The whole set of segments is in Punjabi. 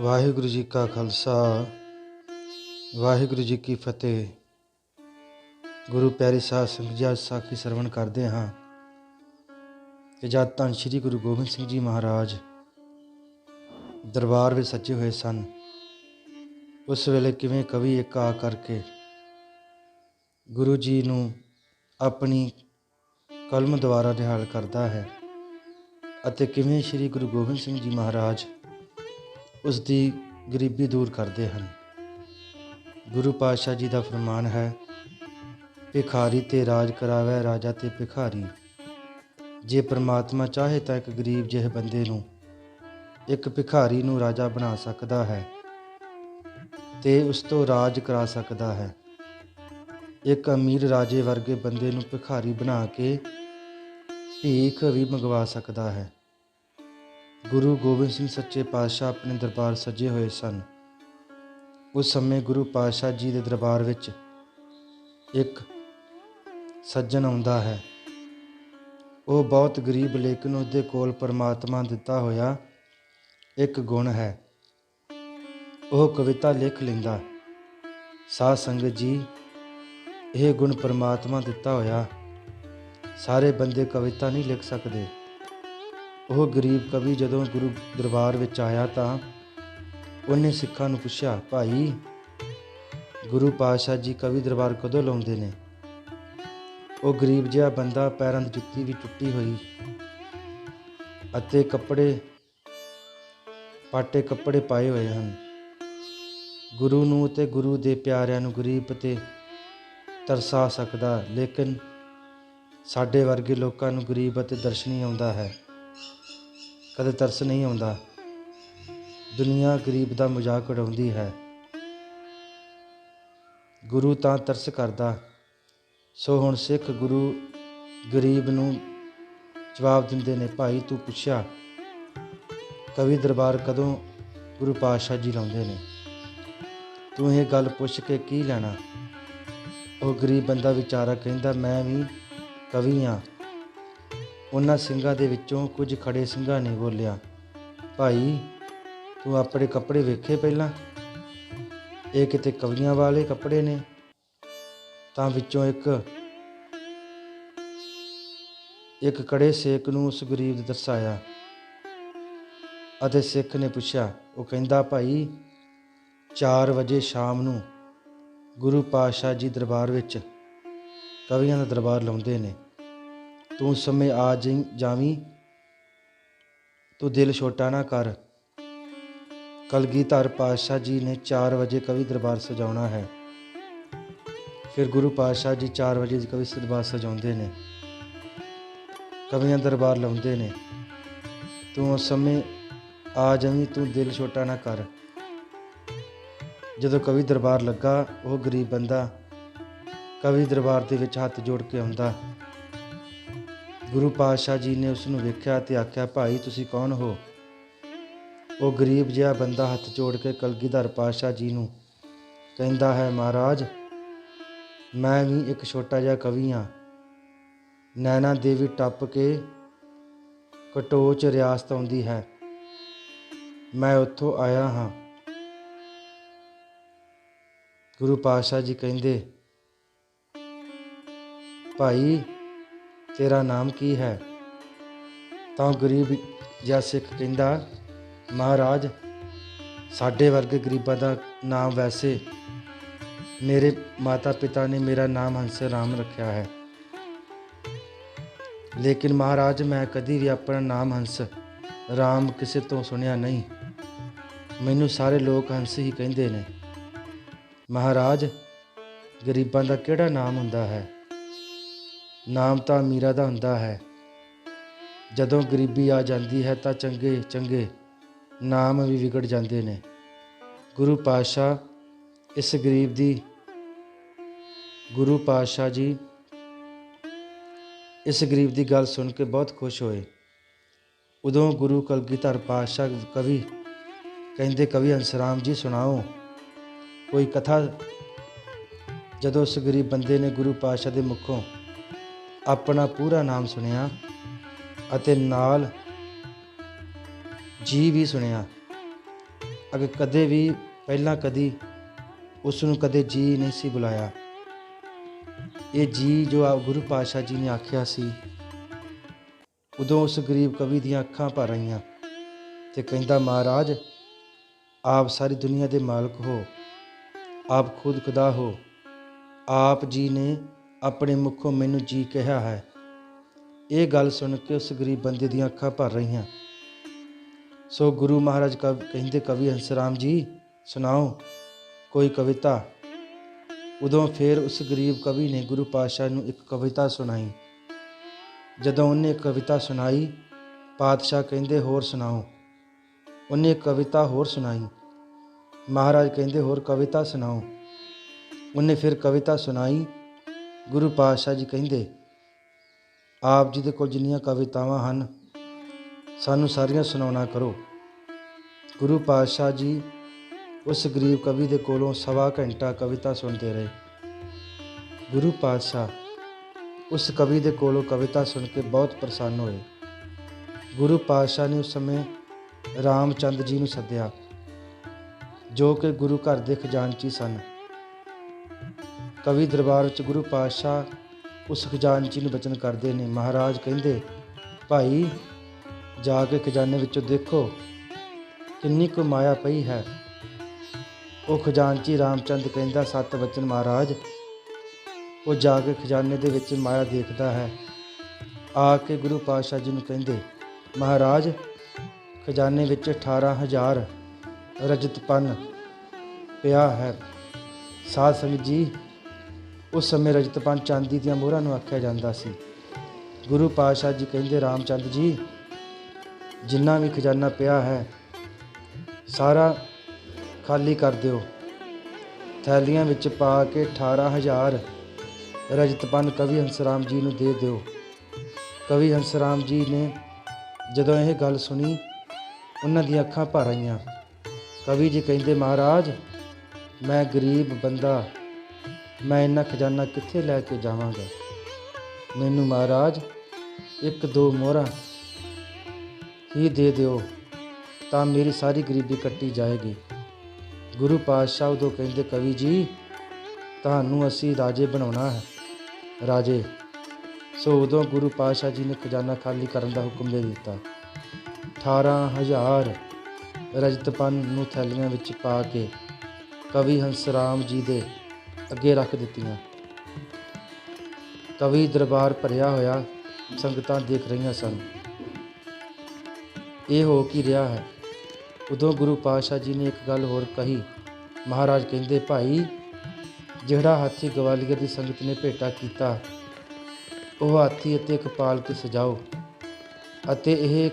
ਵਾਹਿਗੁਰੂ ਜੀ ਕਾ ਖਾਲਸਾ, ਵਾਹਿਗੁਰੂ ਜੀ ਕੀ ਫਤਿਹ। ਗੁਰੂ ਪਿਆਰੇ ਸਾਹਿਬ ਸਿੰਘ ਜੀ ਅੱਜ ਸਾਖੀ ਸਰਵਣ ਕਰਦੇ ਹਾਂ। ਕਿ ਜਦ ਧੰਨ ਸ਼੍ਰੀ ਗੁਰੂ ਗੋਬਿੰਦ ਸਿੰਘ ਜੀ ਮਹਾਰਾਜ ਦਰਬਾਰ ਵਿੱਚ ਸੱਜੇ ਹੋਏ ਸਨ। ਉਸ ਵੇਲੇ ਕਿਵੇਂ ਕਵੀ ਇੱਕ ਆ ਕਰਕੇ ਗੁਰੂ ਜੀ ਨੂੰ ਆਪਣੀ ਕਲਮ ਦੁਆਰਾ ਨਿਹਾਲ ਕਰਦਾ ਹੈ ਅਤੇ ਕਿਵੇਂ ਸ਼੍ਰੀ ਗੁਰੂ ਗੋਬਿੰਦ ਸਿੰਘ ਜੀ ਮਹਾਰਾਜ ਉਸ ਦੀ ਗਰੀਬੀ ਦੂਰ ਕਰਦੇ ਹਨ। ਗੁਰੂ ਪਾਤਸ਼ਾਹ ਜੀ ਦਾ ਫਰਮਾਨ ਹੈ, ਭਿਖਾਰੀ ਤੇ ਰਾਜ ਕਰਾਵੇ, ਰਾਜਾ ਤੇ ਭਿਖਾਰੀ। ਜੇ ਪ੍ਰਮਾਤਮਾ ਚਾਹੇ ਤਾਂ ਇੱਕ ਗਰੀਬ ਜਿਹੇ ਬੰਦੇ ਨੂੰ ਇੱਕ ਭਿਖਾਰੀ ਨੂੰ ਰਾਜਾ ਬਣਾ ਸਕਦਾ ਹੈ ਤੇ ਉਸ ਤੋਂ ਰਾਜ ਕਰਾ ਸਕਦਾ ਹੈ। ਇੱਕ ਅਮੀਰ ਰਾਜੇ ਵਰਗੇ ਬੰਦੇ ਨੂੰ ਭਿਖਾਰੀ ਬਣਾ ਕੇ ਭੀਖ ਵੀ ਮੰਗਵਾ ਸਕਦਾ ਹੈ। ਗੁਰੂ ਗੋਬਿੰਦ ਸਿੰਘ ਸੱਚੇ ਪਾਤਸ਼ਾਹ ਆਪਣੇ ਦਰਬਾਰ ਸਜੇ ਹੋਏ ਸਨ। ਉਸ ਸਮੇਂ ਗੁਰੂ ਪਾਤਸ਼ਾਹ ਜੀ ਦੇ ਦਰਬਾਰ ਵਿੱਚ ਇੱਕ ਸੱਜਣ ਆਉਂਦਾ ਹੈ। ਉਹ ਬਹੁਤ ਗਰੀਬ, ਲੇਕਿਨ ਉਸ ਕੋਲ ਪਰਮਾਤਮਾ ਦਿੱਤਾ ਹੋਇਆ ਇੱਕ ਗੁਣ ਹੈ। ਉਹ ਕਵਿਤਾ ਲਿਖ ਲੈਂਦਾ, ਸਾਧ ਸੰਗਤ ਜੀ, ਇਹ ਗੁਣ ਪਰਮਾਤਮਾ ਦਿੱਤਾ ਹੋਇਆ। ਸਾਰੇ ਬੰਦੇ ਕਵਿਤਾ ਨਹੀਂ ਲਿਖ ਸਕਦੇ। ਉਹ ਗਰੀਬ ਕਵੀ ਜਦੋਂ ਗੁਰੂ ਦਰਬਾਰ ਵਿੱਚ ਆਇਆ ਤਾਂ ਉਹਨੇ ਸਿੱਖਾਂ ਨੂੰ ਪੁੱਛਿਆ, ਭਾਈ, ਗੁਰੂ ਪਾਤਸ਼ਾਹ ਜੀ ਕਵੀ ਦਰਬਾਰ ਕਦੋਂ ਲਾਉਂਦੇ ਨੇ? ਉਹ ਗਰੀਬ ਜਿਹਾ ਬੰਦਾ ਪੈਰਾਂ ਦੀ ਜੁੱਤੀ ਵੀ ਟੁੱਟੀ ਹੋਈ ਅਤੇ ਕੱਪੜੇ, ਪਾਟੇ ਕੱਪੜੇ ਪਾਏ ਹੋਏ ਹਨ। ਗੁਰੂ ਨੂੰ ਤੇ ਗੁਰੂ ਦੇ ਪਿਆਰਿਆਂ ਨੂੰ ਗਰੀਬ ਤੇ ਤਰਸਾ ਸਕਦਾ, ਲੇਕਿਨ ਸਾਡੇ ਵਰਗੇ ਲੋਕਾਂ ਨੂੰ ਗਰੀਬ ਅਤੇ ਦਰਸ਼ਨੀ ਆਉਂਦਾ ਹੈ। ਕਦੇ ਤਰਸ ਨਹੀਂ ਆਉਂਦਾ। ਦੁਨੀਆ ਗਰੀਬ ਦਾ ਮਜ਼ਾਕ ਉਡਾਉਂਦੀ ਹੈ। ਗੁਰੂ ਤਾਂ ਤਰਸ ਕਰਦਾ। ਸੋ ਹੁਣ ਸਿੱਖ ਗੁਰੂ ਗਰੀਬ ਨੂੰ ਜਵਾਬ ਦਿੰਦੇ ਨੇ, ਭਾਈ, ਤੂੰ ਪੁੱਛਿਆ, ਕਵੀ ਦਰਬਾਰ ਕਦੋਂ ਗੁਰੂ ਪਾਤਸ਼ਾਹ ਜੀ ਲਾਉਂਦੇ ਨੇ? ਤੂੰ ਇਹ ਗੱਲ ਪੁੱਛ ਕੇ ਕੀ ਲੈਣਾ? ਉਹ ਗਰੀਬ ਬੰਦਾ ਵਿਚਾਰਾ ਕਹਿੰਦਾ, ਮੈਂ ਵੀ ਕਵੀ ਹਾਂ। ਉਹਨਾਂ ਸਿੰਘਾਂ ਦੇ ਵਿੱਚੋਂ ਕੁਝ ਖੜੇ ਸਿੰਘਾਂ ਨੇ ਬੋਲਿਆ, ਭਾਈ, ਤੂੰ ਆਪਣੇ ਕੱਪੜੇ ਵੇਖੇ ਪਹਿਲਾਂ? ਇਹ ਕਿਤੇ ਕਵੀਆਂ ਵਾਲੇ ਕੱਪੜੇ ਨੇ? ਤਾਂ ਵਿੱਚੋਂ ਇੱਕ ਇੱਕ ਕੜੇ ਸੇਕ ਨੂੰ ਉਸ ਗਰੀਬ ਦੇ ਦਰਸਾਇਆ ਅਤੇ ਸਿੱਖ ਨੇ ਪੁੱਛਿਆ, ਉਹ ਕਹਿੰਦਾ, ਭਾਈ 4 ਵਜੇ ਸ਼ਾਮ ਨੂੰ ਗੁਰੂ ਪਾਤਸ਼ਾਹ ਜੀ ਦਰਬਾਰ ਵਿੱਚ ਕਵੀਆਂ ਦਾ ਦਰਬਾਰ ਲਾਉਂਦੇ ਨੇ। ਤੂੰ ਉਸ ਸਮੇਂ ਆ ਜਾਈ, ਜਾਵੀਂ। ਤੂੰ ਦਿਲ ਛੋਟਾ ਨਾ ਕਰ। ਕਲਗੀਧਰ ਪਾਤਸ਼ਾਹ ਜੀ ਨੇ 4 ਵਜੇ ਕਵੀ ਦਰਬਾਰ ਸਜਾਉਣਾ ਹੈ। ਫਿਰ ਗੁਰੂ ਪਾਤਸ਼ਾਹ ਜੀ 4 ਵਜੇ ਕਵੀ ਦਰਬਾਰ ਸਜਾਉਂਦੇ ਨੇ। ਕਵੀਆਂ ਦਰਬਾਰ ਲਾਉਂਦੇ ਨੇ। ਤੂੰ ਉਸ ਸਮੇਂ ਆ ਜਾਵੀਂ, ਤੂੰ ਦਿਲ ਛੋਟਾ ਨਾ ਕਰ। ਜਦੋਂ ਕਵੀ ਦਰਬਾਰ ਲੱਗਾ, ਉਹ ਗਰੀਬ ਬੰਦਾ ਕਵੀ ਦਰਬਾਰ ਦੇ ਵਿੱਚ ਹੱਥ ਜੋੜ ਕੇ ਆਉਂਦਾ। ਗੁਰੂ ਪਾਤਸ਼ਾਹ ਜੀ ਨੇ ਉਸ ਨੂੰ ਵੇਖਿਆ ਤੇ ਆਖਿਆ, ਭਾਈ, ਤੁਸੀਂ ਕੌਣ ਹੋ? ਉਹ ਗਰੀਬ ਜਿਹਾ ਬੰਦਾ ਹੱਥ ਜੋੜ ਕੇ ਕਲਗੀਧਰ ਪਾਤਸ਼ਾਹ ਜੀ ਨੂੰ ਕਹਿੰਦਾ ਹੈ, ਮਹਾਰਾਜ, ਮੈਂ ਵੀ ਇੱਕ ਛੋਟਾ ਜਿਹਾ ਕਵੀ ਹਾਂ। ਨੈਣਾ ਦੇਵੀ ਟੱਪ ਕੇ ਕਟੋਚ ਰਿਆਸਤ ਆਉਂਦੀ ਹੈ। ਮੈਂ ਉੱਥੋਂ ਆਇਆ ਹਾਂ। ਗੁਰੂ ਪਾਤਸ਼ਾਹ ਜੀ ਕਹਿੰਦੇ, ਭਾਈ ਤੇਰਾ ਨਾਮ ਕੀ ਹੈ? ਤਾਂ ਗਰੀਬ ਜਾਂ ਸਿੱਖ ਕਹਿੰਦਾ, ਮਹਾਰਾਜ, ਸਾਡੇ ਵਰਗੇ ਗਰੀਬਾਂ ਦਾ ਨਾਮ ਵੈਸੇ ਮੇਰੇ ਮਾਤਾ ਪਿਤਾ ਨੇ ਮੇਰਾ ਨਾਮ ਹੰਸ ਰਾਮ ਰੱਖਿਆ ਹੈ। ਲੇਕਿਨ ਮਹਾਰਾਜ, ਮੈਂ ਕਦੀ ਵੀ ਆਪਣਾ ਨਾਮ ਹੰਸ ਰਾਮ ਕਿਸੇ ਤੋਂ ਸੁਣਿਆ ਨਹੀਂ। ਮੈਨੂੰ ਸਾਰੇ ਲੋਕ ਹੰਸ ਹੀ ਕਹਿੰਦੇ ਨੇ। ਮਹਾਰਾਜ, ਗਰੀਬਾਂ ਦਾ ਕਿਹੜਾ ਨਾਮ ਹੁੰਦਾ ਹੈ? ਨਾਮ ਤਾਂ ਅਮੀਰਾਂ ਦਾ ਹੁੰਦਾ ਹੈ। ਜਦੋਂ ਗਰੀਬੀ ਆ ਜਾਂਦੀ ਹੈ ਤਾਂ ਚੰਗੇ ਚੰਗੇ ਨਾਮ ਵੀ ਵਿਗੜ ਜਾਂਦੇ ਨੇ। ਗੁਰੂ ਪਾਤਸ਼ਾਹ, ਇਸ ਗਰੀਬ ਦੀ ਗੁਰੂ ਪਾਤਸ਼ਾਹ ਜੀ, ਇਸ ਗਰੀਬ ਦੀ ਗੱਲ ਸੁਣ ਕੇ ਬਹੁਤ ਖੁਸ਼ ਹੋਏ। ਉਦੋਂ ਗੁਰੂ ਕਲਗੀਧਰ ਪਾਤਸ਼ਾਹ ਕਵੀ ਕਹਿੰਦੇ, ਕਵੀ ਹੰਸਰਾਮ ਜੀ, ਸੁਣਾਓ, ਕੋਈ ਕਥਾ? ਜਦੋਂ ਉਸ ਗਰੀਬ ਬੰਦੇ ਨੇ ਗੁਰੂ ਪਾਤਸ਼ਾਹ ਦੇ ਮੁਖੋਂ ਆਪਣਾ ਪੂਰਾ ਨਾਮ ਸੁਣਿਆ ਅਤੇ ਨਾਲ ਜੀ ਵੀ ਸੁਣਿਆ। ਅਗੇ ਕਦੇ ਵੀ, ਪਹਿਲਾਂ ਕਦੀ ਉਸ ਨੂੰ ਕਦੇ ਜੀ ਨਹੀਂ ਸੀ ਬੁਲਾਇਆ। ਇਹ ਜੀ ਜੋ ਆ ਗੁਰੂ ਪਾਤਸ਼ਾਹ ਜੀ ਨੇ ਆਖਿਆ ਸੀ, ਉਦੋਂ ਉਸ ਗਰੀਬ ਕਵੀ ਦੀਆਂ ਅੱਖਾਂ ਭਰ ਰਹੀਆਂ ਤੇ ਕਹਿੰਦਾ, ਮਹਾਰਾਜ, ਆਪ ਸਾਰੀ ਦੁਨੀਆ ਦੇ ਮਾਲਕ ਹੋ, ਆਪ ਖੁਦ ਖੁਦਾ ਹੋ, ਆਪ ਜੀ ਨੇ ਆਪਣੇ ਮੁਖੋਂ ਮੈਨੂੰ ਜੀ ਕਿਹਾ ਹੈ। ਇਹ ਗੱਲ ਸੁਣ ਕੇ ਉਸ ਗਰੀਬ ਬੰਦੇ ਦੀਆਂ ਅੱਖਾਂ ਭਰ ਰਹੀਆਂ। ਸੋ ਗੁਰੂ ਮਹਾਰਾਜ ਕਵ ਕਹਿੰਦੇ ਕਵੀ ਹੰਸਰਾਮ ਜੀ, ਸੁਣਾਓ, ਕੋਈ ਕਵਿਤਾ? ਉਦੋਂ ਫਿਰ ਉਸ ਗਰੀਬ ਕਵੀ ਨੇ ਗੁਰੂ ਪਾਤਸ਼ਾਹ ਨੂੰ ਇੱਕ ਕਵਿਤਾ ਸੁਣਾਈ। ਜਦੋਂ ਉਹਨੇ ਕਵਿਤਾ ਸੁਣਾਈ, ਪਾਤਸ਼ਾਹ ਕਹਿੰਦੇ, ਹੋਰ ਸੁਣਾਓ। ਉਹਨੇ ਕਵਿਤਾ ਹੋਰ ਸੁਣਾਈ। ਮਹਾਰਾਜ ਕਹਿੰਦੇ, ਹੋਰ ਕਵਿਤਾ ਸੁਣਾਓ। ਉਹਨੇ ਫਿਰ ਕਵਿਤਾ ਸੁਣਾਈ। ਗੁਰੂ ਪਾਤਸ਼ਾਹ ਜੀ ਕਹਿੰਦੇ, ਆਪ ਜੀ ਦੇ ਕੋਲ ਜਿੰਨੀਆਂ ਕਵਿਤਾਵਾਂ ਹਨ, ਸਾਨੂੰ ਸਾਰੀਆਂ ਸੁਣਾਉਣਾ ਕਰੋ। ਗੁਰੂ ਪਾਤਸ਼ਾਹ ਜੀ ਉਸ ਗਰੀਬ ਕਵੀ ਦੇ ਕੋਲੋਂ ਸਵਾ ਘੰਟਾ ਕਵਿਤਾ ਸੁਣਦੇ ਰਹੇ। ਗੁਰੂ ਪਾਤਸ਼ਾਹ ਉਸ ਕਵੀ ਦੇ ਕੋਲੋਂ ਕਵਿਤਾ ਸੁਣ ਕੇ ਬਹੁਤ ਪ੍ਰਸੰਨ ਹੋਏ। ਗੁਰੂ ਪਾਤਸ਼ਾਹ ਨੇ ਉਸ ਸਮੇਂ ਰਾਮਚੰਦ ਜੀ ਨੂੰ ਸੱਦਿਆ, ਜੋ ਕਿ ਗੁਰੂ ਘਰ ਦੇ ਖਜ਼ਾਨਚੀ ਸਨ। ਕਵੀ ਦਰਬਾਰ ਵਿੱਚ ਗੁਰੂ ਪਾਤਸ਼ਾਹ ਉਸ ਖਜ਼ਾਨਚੀ ਨੂੰ ਬਚਨ ਕਰਦੇ ਨੇ। ਮਹਾਰਾਜ ਕਹਿੰਦੇ, ਭਾਈ, ਜਾ ਕੇ ਖਜ਼ਾਨੇ ਵਿੱਚੋਂ ਦੇਖੋ ਕਿੰਨੀ ਕੁ ਮਾਇਆ ਪਈ ਹੈ। ਉਹ ਖਜ਼ਾਨਚੀ ਰਾਮਚੰਦ ਕਹਿੰਦਾ, ਸਤ ਵਚਨ ਮਹਾਰਾਜ, ਉਹ ਜਾ ਕੇ ਖਜ਼ਾਨੇ ਦੇ ਵਿੱਚ ਮਾਇਆ ਦੇਖਦਾ ਹੈ। ਆ ਕੇ ਗੁਰੂ ਪਾਤਸ਼ਾਹ ਜੀ ਨੂੰ ਕਹਿੰਦੇ, ਮਹਾਰਾਜ, ਖਜ਼ਾਨੇ ਵਿੱਚ 18000 ਰਜਤ ਪੰਨ ਪਿਆ ਹੈ। ਸਾਧ ਸੰਗਤ ਜੀ ਉਸ ਸਮੇਂ ਰਜਤਪਨ ਚਾਂਦੀ ਦੀਆਂ ਮੋਹਰਾਂ ਨੂੰ ਆਖਿਆ ਜਾਂਦਾ ਸੀ। ਗੁਰੂ ਪਾਤਸ਼ਾਹ ਜੀ ਕਹਿੰਦੇ, ਰਾਮਚੰਦ ਜੀ, ਜਿੰਨਾ ਵੀ ਖਜ਼ਾਨਾ ਪਿਆ ਹੈ, ਸਾਰਾ ਖਾਲੀ ਕਰ ਦਿਓ। ਥੈਲੀਆਂ ਵਿੱਚ ਪਾ ਕੇ 18000 ਰਜਤਪਨ ਕਵੀ ਹੰਸਰਾਮ ਜੀ ਨੂੰ ਦੇ ਦਿਓ। ਕਵੀ ਹੰਸਰਾਮ ਜੀ ਨੇ ਜਦੋਂ ਇਹ ਗੱਲ ਸੁਣੀ, ਉਹਨਾਂ ਦੀਆਂ ਅੱਖਾਂ ਭਰ ਆਈਆਂ। ਕਵੀ ਜੀ ਕਹਿੰਦੇ, ਮਹਾਰਾਜ, ਮੈਂ ਗਰੀਬ ਬੰਦਾ ਮੈਂ ਇੰਨਾ ਖਜ਼ਾਨਾ ਕਿੱਥੇ ਲੈ ਕੇ ਜਾਵਾਂਗਾ? ਮੈਨੂੰ ਮਹਾਰਾਜ, ਇੱਕ ਦੋ ਮੋਹਰਾਂ ਹੀ ਦੇ ਦਿਓ, ਤਾਂ ਮੇਰੀ ਸਾਰੀ ਗਰੀਬੀ ਕੱਟੀ ਜਾਏਗੀ। ਗੁਰੂ ਪਾਤਸ਼ਾਹ ਉਦੋਂ ਕਹਿੰਦੇ, ਕਵੀ ਜੀ, ਤੁਹਾਨੂੰ ਅਸੀਂ ਰਾਜੇ ਬਣਾਉਣਾ ਹੈ। ਰਾਜੇ, ਸੋ ਉਦੋਂ ਗੁਰੂ ਪਾਤਸ਼ਾਹ ਜੀ ਨੇ ਖਜ਼ਾਨਾ ਖਾਲੀ ਕਰਨ ਦਾ ਹੁਕਮ ਦੇ ਦਿੱਤਾ। 18000 ਰਜਤਪਨ ਨੂੰ ਥੈਲੀਆਂ ਵਿੱਚ ਪਾ ਕੇ ਕਵੀ ਹੰਸਰਾਮ ਜੀ ਦੇ ਅੱਗੇ ਰੱਖ ਦਿੱਤੀਆਂ। ਕਵੀ ਦਰਬਾਰ ਭਰਿਆ ਹੋਇਆ ਸੰਗਤਾਂ ਦੇਖ ਰਹੀਆਂ ਸਨ। ਇਹ ਹੋ ਕੀ ਰਿਹਾ ਹੈ? ਉਦੋਂ ਗੁਰੂ ਪਾਤਸ਼ਾਹ ਜੀ ਨੇ ਇੱਕ ਗੱਲ ਹੋਰ ਕਹੀ। ਮਹਾਰਾਜ ਕਹਿੰਦੇ, ਭਾਈ, ਜਿਹੜਾ ਹਾਥੀ ਗਵਾਲੀਅਰ ਦੀ ਸੰਗਤ ਨੇ ਭੇਟਾ ਕੀਤਾ, ਉਹ ਹਾਥੀ ਅਤੇ ਇੱਕ ਪਾਲਕੀ ਸਜਾਓ ਅਤੇ ਇਹ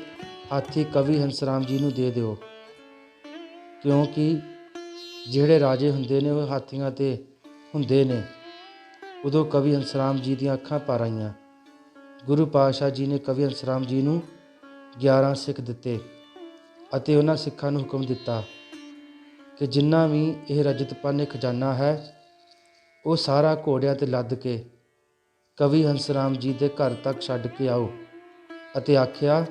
ਹਾਥੀ ਕਵੀ ਹੰਸਰਾਮ ਜੀ ਨੂੰ ਦੇ ਦਿਓ। ਕਿਉਂਕਿ ਜਿਹੜੇ ਰਾਜੇ ਹੁੰਦੇ ਨੇ ਉਹ ਹਾਥੀਆਂ ਤੇ ਹੁੰਦੇ ਨੇ। ਉਦੋਂ ਕਵੀ ਹੰਸਰਾਮ ਜੀ ਦੀਆਂ ਅੱਖਾਂ ਭਰ ਆਈਆਂ। ਗੁਰੂ ਪਾਤਸ਼ਾਹ ਜੀ ਨੇ ਕਵੀ ਹੰਸਰਾਮ ਜੀ ਨੂੰ 11 ਸਿੱਖ ਦਿੱਤੇ ਅਤੇ ਉਹਨਾਂ ਸਿੱਖਾਂ ਨੂੰ ਹੁਕਮ ਦਿੱਤਾ ਕਿ ਜਿੰਨਾ ਵੀ ਇਹ ਰਜਤਪਨ ਖਜ਼ਾਨਾ ਹੈ, ਉਹ ਸਾਰਾ ਘੋੜਿਆਂ ਤੇ ਲੱਦ ਕੇ ਕਵੀ ਹੰਸਰਾਮ ਜੀ ਦੇ ਘਰ ਤੱਕ ਛੱਡ ਕੇ ਆਓ ਅਤੇ ਆਖਿਆ,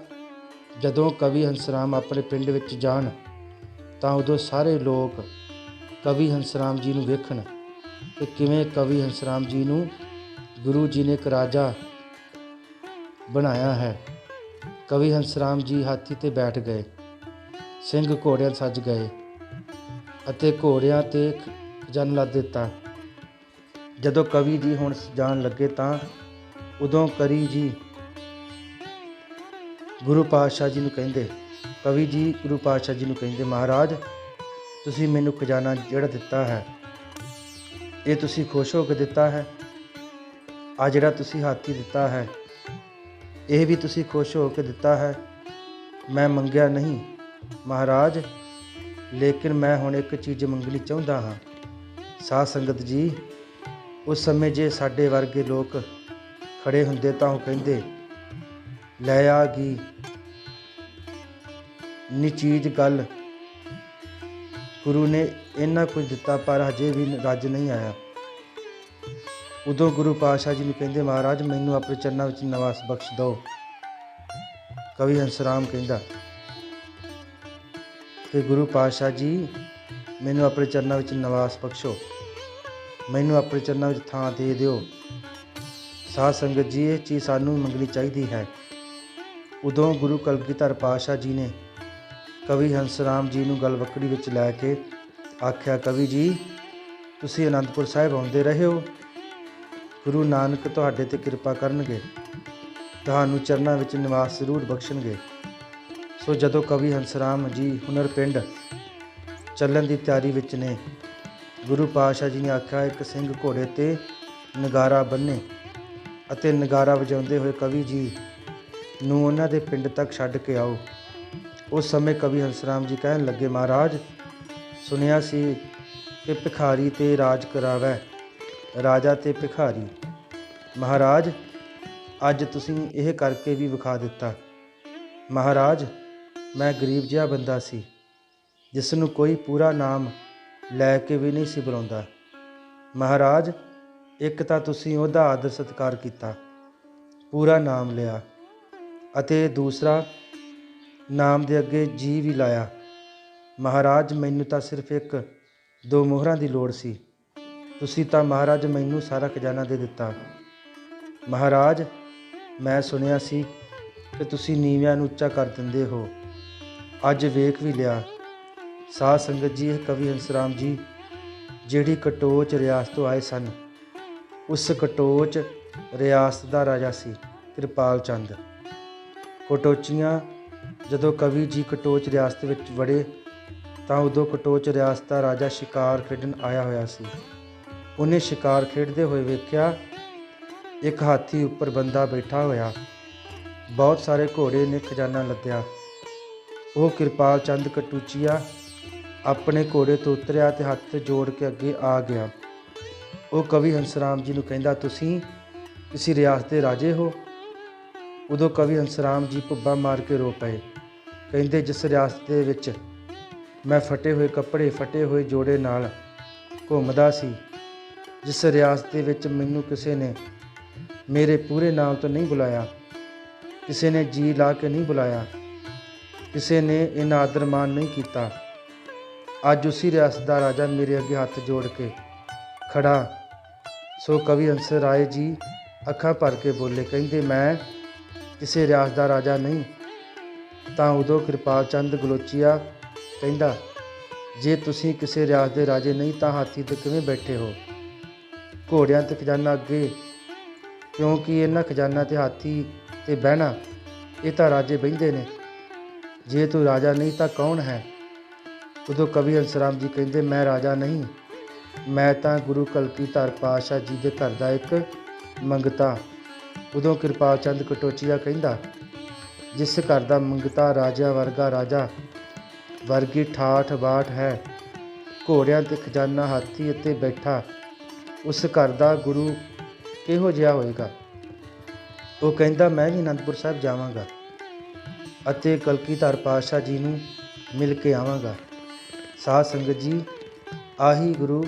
ਜਦੋਂ ਕਵੀ ਹੰਸਰਾਮ ਆਪਣੇ ਪਿੰਡ ਵਿੱਚ ਜਾਣ ਤਾਂ ਉਦੋਂ ਸਾਰੇ ਲੋਕ ਕਵੀ ਹੰਸਰਾਮ ਜੀ ਨੂੰ ਵੇਖਣ। ਕਿ ਕਿਵੇਂ ਕਵੀ ਹੰਸਰਾਮ ਜੀ ਨੂੰ ਗੁਰੂ ਜੀ ਨੇ ਇੱਕ ਰਾਜਾ ਬਣਾਇਆ ਹੈ। ਕਵੀ ਹੰਸਰਾਮ ਜੀ ਹਾਥੀ ਤੇ ਬੈਠ ਗਏ, ਸਿੰਘ ਘੋੜਿਆਂ ਸੱਜ ਗਏ ਅਤੇ ਘੋੜਿਆਂ ਤੇ ਖਜ਼ਾਨਾ ਲੱਦ ਦਿੱਤਾ। ਜਦੋਂ ਕਵੀ ਜੀ ਹੁਣ ਜਾਣ ਲੱਗੇ ਤਾਂ ਉਦੋਂ ਕਰੀ ਜੀ ਗੁਰੂ ਪਾਤਸ਼ਾਹ ਜੀ ਨੂੰ ਕਹਿੰਦੇ, ਕਵੀ ਜੀ ਗੁਰੂ ਪਾਤਸ਼ਾਹ ਜੀ ਨੂੰ ਕਹਿੰਦੇ, ਮਹਾਰਾਜ, ਤੁਸੀਂ ਮੈਨੂੰ ਖਜ਼ਾਨਾ ਜਿਹੜਾ ਦਿੱਤਾ ਹੈ ਇਹ ਤੁਸੀਂ ਖੁਸ਼ ਹੋ ਕੇ ਦਿੱਤਾ ਹੈ। ਆ ਜਿਹੜਾ ਤੁਸੀਂ ਹਾਥੀ ਦਿੱਤਾ ਹੈ, ਇਹ ਵੀ ਤੁਸੀਂ ਖੁਸ਼ ਹੋ ਕੇ ਦਿੱਤਾ ਹੈ। ਮੈਂ ਮੰਗਿਆ ਨਹੀਂ, ਮਹਾਰਾਜ, ਲੇਕਿਨ ਮੈਂ ਹੁਣ ਇੱਕ ਚੀਜ਼ ਮੰਗਣੀ ਚਾਹੁੰਦਾ ਹਾਂ। ਸਾਧ ਸੰਗਤ ਜੀ, ਉਸ ਸਮੇਂ ਜੇ ਸਾਡੇ ਵਰਗੇ ਲੋਕ ਖੜੇ ਹੁੰਦੇ ਤਾਂ ਉਹ ਕਹਿੰਦੇ, ਲੈ ਆ ਗਈ। ਨੀ ਚੀਜ਼ ਗੱਲ ਗੁਰੂ ਨੇ ਇੰਨਾ ਕੁਝ ਦਿੱਤਾ, ਪਰ ਹਜੇ ਵੀ ਰੱਜ ਨਹੀਂ ਆਇਆ। ਉਦੋਂ ਗੁਰੂ ਪਾਤਸ਼ਾਹ ਜੀ ਨੂੰ ਕਹਿੰਦੇ, ਮਹਾਰਾਜ, ਮੈਨੂੰ ਆਪਣੇ ਚਰਨਾਂ ਵਿੱਚ ਨਿਵਾਸ ਬਖਸ਼ ਦਿਓ। ਕਵੀ ਹੰਸਰਾਮ ਕਹਿੰਦਾ ਕਿ ਗੁਰੂ ਪਾਤਸ਼ਾਹ ਜੀ, ਮੈਨੂੰ ਆਪਣੇ ਚਰਨਾਂ ਵਿੱਚ ਨਿਵਾਸ ਬਖਸ਼ੋ। ਮੈਨੂੰ ਆਪਣੇ ਚਰਨਾਂ ਵਿੱਚ ਥਾਂ ਦੇ ਦਿਓ। ਸਾਧ ਸੰਗਤ ਜੀ, ਇਹ ਚੀਜ਼ ਸਾਨੂੰ ਮੰਗਣੀ ਚਾਹੀਦੀ ਹੈ। ਉਦੋਂ ਗੁਰੂ ਕਲਗੀਧਰ ਪਾਤਸ਼ਾਹ ਜੀ ਨੇ ਕਵੀ ਹੰਸਰਾਮ ਜੀ ਨੂੰ ਗਲਵਕੜੀ ਵਿੱਚ ਲੈ ਕੇ ਆਖਿਆ, ਕਵੀ ਜੀ, ਤੁਸੀਂ ਅਨੰਦਪੁਰ ਸਾਹਿਬ ਆਉਂਦੇ ਰਹੇ ਹੋ। ਗੁਰੂ ਨਾਨਕ ਤੁਹਾਡੇ ਤੇ ਕਿਰਪਾ ਕਰਨਗੇ। ਤੁਹਾਨੂੰ ਚਰਨਾਂ ਵਿੱਚ ਨਿਵਾਸ ਜ਼ਰੂਰ ਬਖਸ਼ਣਗੇ। ਸੋ ਜਦੋਂ ਕਵੀ ਹੰਸਰਾਮ ਜੀ ਹੁਨਰ ਪਿੰਡ ਚੱਲਣ ਦੀ ਤਿਆਰੀ ਵਿੱਚ ਨੇ, ਗੁਰੂ ਪਾਤਸ਼ਾਹ ਜੀ ਨੇ ਆਖਿਆ, ਇੱਕ ਸਿੰਘ ਘੋੜੇ ਤੇ ਨਗਾਰਾ ਬੰਨੇ ਅਤੇ ਨਗਾਰਾ ਵਜਾਉਂਦੇ ਹੋਏ ਕਵੀ ਜੀ ਨੂੰ ਉਹਨਾਂ ਦੇ ਪਿੰਡ ਤੱਕ ਛੱਡ ਕੇ ਆਓ। ਉਸ ਸਮੇਂ ਕਵੀ ਹੰਸਰਾਮ ਜੀ ਕਹਿਣ ਲੱਗੇ, ਮਹਾਰਾਜ ਸੁਨਿਆ ਸੀ ਕਿ ਭਿਖਾਰੀ ਤੇ ਰਾਜ ਕਰਾਵੈ, ਰਾਜਾ ਤੇ ਭਿਖਾਰੀ। ਮਹਾਰਾਜ, ਅੱਜ ਤੁਸੀਂ ਇਹ ਕਰਕੇ ਵੀ ਵਿਖਾ ਦਿੱਤਾ। ਮਹਾਰਾਜ, ਮੈਂ ਗਰੀਬ ਜਿਹਾ ਬੰਦਾ ਸੀ, ਜਿਸ ਨੂੰ ਕੋਈ ਪੂਰਾ ਨਾਮ ਲੈ ਕੇ ਵੀ ਨਹੀਂ ਸੀ ਬੁਲਾਉਂਦਾ। ਮਹਾਰਾਜ, ਇੱਕ ਤਾਂ ਤੁਸੀਂ ਉਹਦਾ ਆਦਰ ਸਤਿਕਾਰ ਕੀਤਾ, ਪੂਰਾ ਨਾਮ ਲਿਆ, ਅਤੇ ਦੂਸਰਾ ਨਾਮ ਦੇ ਅੱਗੇ ਜੀ ਵੀ ਲਾਇਆ। ਮਹਾਰਾਜ, ਮੈਨੂੰ ਤਾਂ ਸਿਰਫ ਇੱਕ, ਦੋ ਮੋਹਰਾਂ ਦੀ ਲੋੜ ਸੀ। ਤੁਸੀਂ ਤਾਂ ਮਹਾਰਾਜ ਮੈਨੂੰ ਸਾਰਾ ਖਜ਼ਾਨਾ ਦੇ ਦਿੱਤਾ। ਮਹਾਰਾਜ, ਮੈਂ ਸੁਣਿਆ ਸੀ ਕਿ ਤੁਸੀਂ ਨੀਵਿਆਂ ਨੂੰ ਉੱਚਾ ਕਰ ਦਿੰਦੇ ਹੋ। ਅੱਜ ਵੇਖ ਵੀ ਲਿਆ। ਸਾਧ ਸੰਗਤ ਜੀ, ਇਹ ਕਵੀ ਹੰਸਰਾਮ ਜੀ, ਜਿਹੜੀ ਕਟੋਚ ਰਿਆਸਤ ਤੋਂ ਆਏ ਸਨ, ਉਸ ਕਟੋਚ ਰਿਆਸਤ ਦਾ ਰਾਜਾ ਸੀ, ਕਿਰਪਾਲ ਚੰਦ। ਕਟੋਚੀਆਂ ਜਦੋਂ ਕਵੀ ਜੀ ਕਟੋਚ ਰਿਆਸਤ ਵਿੱਚ ਵੜੇ, ਤਾਂ ਉਦੋਂ ਕਟੋਚ ਰਿਆਸਤ ਦਾ ਰਾਜਾ ਸ਼ਿਕਾਰ ਖੇਡਣ ਆਇਆ ਹੋਇਆ ਸੀ। ਉਹਨੇ ਸ਼ਿਕਾਰ ਖੇਡਦੇ ਹੋਏ ਵੇਖਿਆ, ਇੱਕ ਹਾਥੀ ਉੱਪਰ ਬੰਦਾ ਬੈਠਾ ਹੋਇਆ। ਬਹੁਤ ਸਾਰੇ ਘੋੜੇ ਨੇ ਖਜ਼ਾਨਾ ਲੱਦਿਆ। ਉਹ ਕਿਰਪਾਲ ਚੰਦ ਕਟੂਚੀਆ ਆਪਣੇ ਘੋੜੇ ਤੋਂ ਉਤਰਿਆ ਤੇ ਹੱਥ ਜੋੜ ਕੇ ਅੱਗੇ ਆ ਗਿਆ। ਉਹ ਕਵੀ ਹੰਸਰਾਮ ਜੀ ਨੂੰ ਕਹਿੰਦਾ, ਤੁਸੀਂ ਕਿਸੇ ਰਿਆਸਤ ਦੇ ਰਾਜੇ ਹੋ? ਉਦੋਂ ਕਵੀ ਹੰਸਰਾਮ ਜੀ ਭੁੱਬਾ ਮਾਰ ਕੇ ਰੋ ਪਏ। ਕਹਿੰਦੇ ਜਿਸ ਰਿਆਸਤ ਦੇ ਵਿੱਚ ਮੈਂ ਫਟੇ ਹੋਏ ਕੱਪੜੇ, ਫਟੇ ਹੋਏ ਜੋੜੇ ਨਾਲ ਘੁੰਮਦਾ ਸੀ, ਜਿਸ ਰਿਆਸਤ ਦੇ ਵਿੱਚ ਮੈਨੂੰ ਕਿਸੇ ਨੇ ਮੇਰੇ ਪੂਰੇ ਨਾਮ ਤੋਂ ਨਹੀਂ ਬੁਲਾਇਆ, ਕਿਸੇ ਨੇ ਜੀ ਲਾ ਕੇ ਨਹੀਂ ਬੁਲਾਇਆ, ਕਿਸੇ ਨੇ ਇਹਨਾਂ ਆਦਰ ਮਾਨ ਨਹੀਂ ਕੀਤਾ। ਅੱਜ ਉਸੇ ਰਿਆਸਤ ਦਾ ਰਾਜਾ ਮੇਰੇ ਅੱਗੇ ਹੱਥ ਜੋੜ ਕੇ ਖੜਾ। ਸੋ ਕਵੀ ਹੰਸ ਰਾਏ ਜੀ ਅੱਖਾਂ ਭਰ ਕੇ ਬੋਲੇ, ਕਹਿੰਦੇ ਮੈਂ ਕਿਸੇ ਰਿਆਸਤ ਦਾ ਰਾਜਾ ਨਹੀਂ ਤਾਂ ਉਦੋਂ ਕਿਰਪਾਲ ਚੰਦ ਗਲੋਚੀਆ ਕਹਿੰਦਾ, ਜੇ ਤੁਸੀਂ ਕਿਸੇ ਰਿਆਸਤ ਦੇ ਰਾਜੇ ਨਹੀਂ ਤਾਂ ਹਾਥੀ ਤੇ ਕਿਵੇਂ ਬੈਠੇ ਹੋ? ਘੋੜਿਆਂ ਤੇ ਖਜ਼ਾਨਾ ਅੱਗੇ, ਕਿਉਂਕਿ ਇਹਨਾਂ ਖਜ਼ਾਨਾ ਤੇ ਹਾਥੀ ਤੇ ਬਹਿਣਾ, ਇਹ ਤਾਂ ਰਾਜੇ ਬਹਿੰਦੇ ਨੇ। ਜੇ ਤੂੰ ਰਾਜਾ ਨਹੀਂ ਤਾਂ ਕੌਣ ਹੈ? ਉਦੋਂ ਕਵੀ ਹੰਸਰਾਮ ਜੀ ਕਹਿੰਦੇ, ਮੈਂ ਰਾਜਾ ਨਹੀਂ, ਮੈਂ ਤਾਂ ਗੁਰੂ ਕਲਗੀਧਰ ਪਾਤਸ਼ਾਹ ਜੀ ਦੇ ਘਰ ਦਾ ਇੱਕ ਮੰਗਤਾ। ਉਦੋਂ ਕਿਰਪਾਲ ਚੰਦ ਕਟੋਚੀਆ ਕਹਿੰਦਾ ਜਿਸ ਘਰ ਦਾ ਮੰਗਤਾ ਰਾਜਾ ਵਰਗਾ ਰਾਜਾ ਵਰਗੀ ਠਾਠ ਬਾਠ ਹੈ। ਘੋੜਿਆਂ ਤੇ ਖਜ਼ਾਨਾ ਹਾਥੀ ਉੱਤੇ ਬੈਠਾ, ਉਸ ਘਰ ਦਾ ਗੁਰੂ ਕਿਹੋ ਜਿਹਾ ਹੋਏਗਾ? ਉਹ ਕਹਿੰਦਾ, ਮੈਂ ਜੀ ਅਨੰਦਪੁਰ ਸਾਹਿਬ ਜਾਵਾਂਗਾ ਅਤੇ ਕਲਗੀਧਰ ਪਾਤਸ਼ਾਹ ਜੀ ਨੂੰ ਮਿਲ ਕੇ ਆਵਾਂਗਾ। ਸਾਧ ਸੰਗਤ ਜੀ, ਆਹੀ ਗੁਰੂ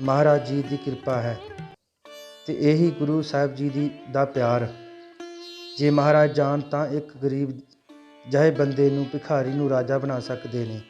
ਮਹਾਰਾਜ ਜੀ ਦੀ ਕਿਰਪਾ ਹੈ ਤੇ ਇਹੀ ਗੁਰੂ ਸਾਹਿਬ ਜੀ ਦੀ ਦਾ ਪਿਆਰ। ਜੇ ਮਹਾਰਾਜ ਜਾਣ ਤਾਂ ਇੱਕ ਗਰੀਬ ਜਹੇ ਬੰਦੇ ਨੂੰ ਭਿਖਾਰੀ ਨੂੰ ਰਾਜਾ ਬਣਾ ਸਕਦੇ ਨੇ।